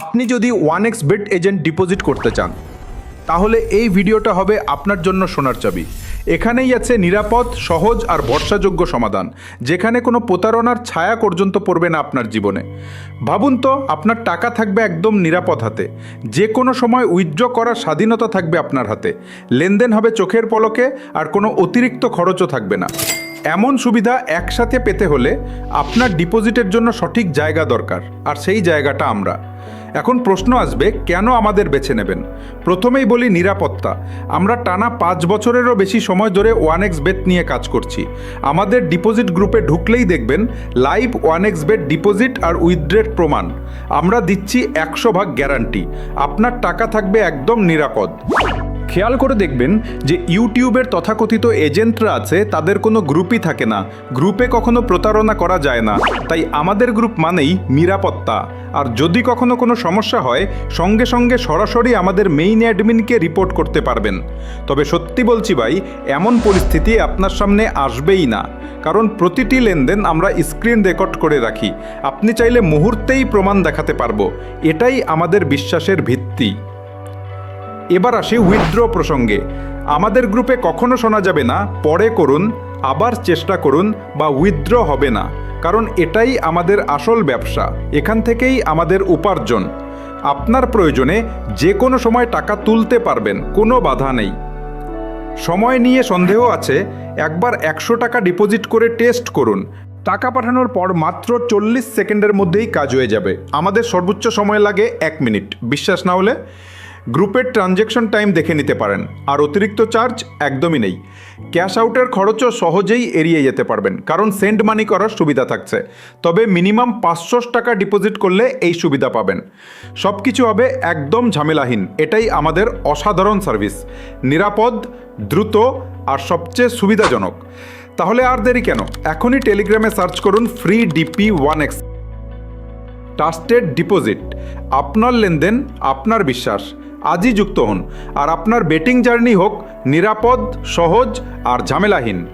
আপনি যদি one X bet agent deposit করতে চান, তাহলে এই ভিডিওটা হবে আপনার জন্য সোনার চাবি। এখানেই আছে নিরাপদ, সহজ আর ভরসাযোগ্য সমাধান, যেখানে কোনো প্রতারণার ছায়া পর্যন্ত পড়বে না আপনার জীবনে। ভাবুন তো, আপনার টাকা থাকবে একদম নিরাপদ হাতে। যে কোনো সময় উইথড্র করার স্বাধীনতা থাকবে আপনার হাতে। লেনদেন হবে চোখের পলকে আর কোনো অতিরিক্ত খরচও থাকবে না। এমন সুবিধা একসাথে পেতে হলে আপনার ডিপোজিটের জন্য সঠিক জায়গা দরকার, আর সেই জায়গাটা আমরা। এখন প্রশ্ন আসবে, কেন আমাদের বেছে নেবেন? প্রথমেই বলি নিরাপত্তা। আমরা টানা পাঁচ বছরেরও বেশি সময় ধরে ওয়ান এক্স বেট নিয়ে কাজ করছি। আমাদের ডিপোজিট গ্রুপে ঢুকলেই দেখবেন live one X bet deposit আর উইথড্রের প্রমাণ। আমরা দিচ্ছি একশো ভাগ গ্যারান্টি। আপনার টাকা থাকবে একদম নিরাপদ। খেয়াল করে দেখবেন যে ইউটিউবের তথাকথিত এজেন্টরা আছে, তাদের কোনো গ্রুপই থাকে না। গ্রুপে কখনো প্রতারণা করা যায় না। তাই আমাদের গ্রুপ মানেই নিরাপত্তা। আর যদি কখনো কোনো সমস্যা হয়, সঙ্গে সঙ্গে সরাসরি আমাদের মেইন অ্যাডমিনকে রিপোর্ট করতে পারবেন। তবে সত্যি বলছি ভাই, এমন পরিস্থিতি আপনার সামনে আসবেই না। কারণ প্রতিটি লেনদেন আমরা স্ক্রিন রেকর্ড করে রাখি। আপনি চাইলে মুহূর্তেই প্রমাণ দেখাতে পারব। এটাই আমাদের বিশ্বাসের ভিত্তি। এবার আসি উইথড্র প্রসঙ্গে। আমাদের গ্রুপে কখনো শোনা যাবে না, পরে করুন, আবার চেষ্টা করুন বা উইথড্র হবে না। কারণ এটাই আমাদের আসল ব্যবসা। এখান থেকেই আমাদের উপার্জন। আপনার প্রয়োজনে যে কোনো সময় টাকা তুলতে পারবেন, কোনো বাধা নেই। সময় নিয়ে সন্দেহ আছে, একবার একশো টাকা ডিপোজিট করে টেস্ট করুন। টাকা পাঠানোর পর মাত্র চল্লিশ সেকেন্ডের মধ্যেই কাজ হয়ে যাবে। আমাদের সর্বোচ্চ সময় লাগে এক মিনিট। বিশ্বাস না হলে গ্রুপের ট্রানজ্যাকশন টাইম দেখে নিতে পারেন, আর অতিরিক্ত চার্জ একদমই নেই। ক্যাশ আউটের খরচও সহজেই এড়িয়ে যেতে পারবেন, কারণ সেন্ড মানি করার সুবিধা থাকছে। তবে মিনিমাম পাঁচশো টাকা ডিপোজিট করলে এই সুবিধা পাবেন। সব কিছু হবে একদম ঝামেলাহীন, এটাই আমাদের অসাধারণ সার্ভিস। নিরাপদ, দ্রুত, আর সবচেয়ে সুবিধাজনক। তাহলে আর দেরি কেন? এখনই টেলিগ্রামে সার্চ করুন free DP one X. Trusted deposit, আপনার লেনদেন, আপনার বিশ্বাস। আজই যুক্ত হন। আর আপনার বেটিং জার্নি হোক নিরাপদ সহজ আর ঝামেলাহীন।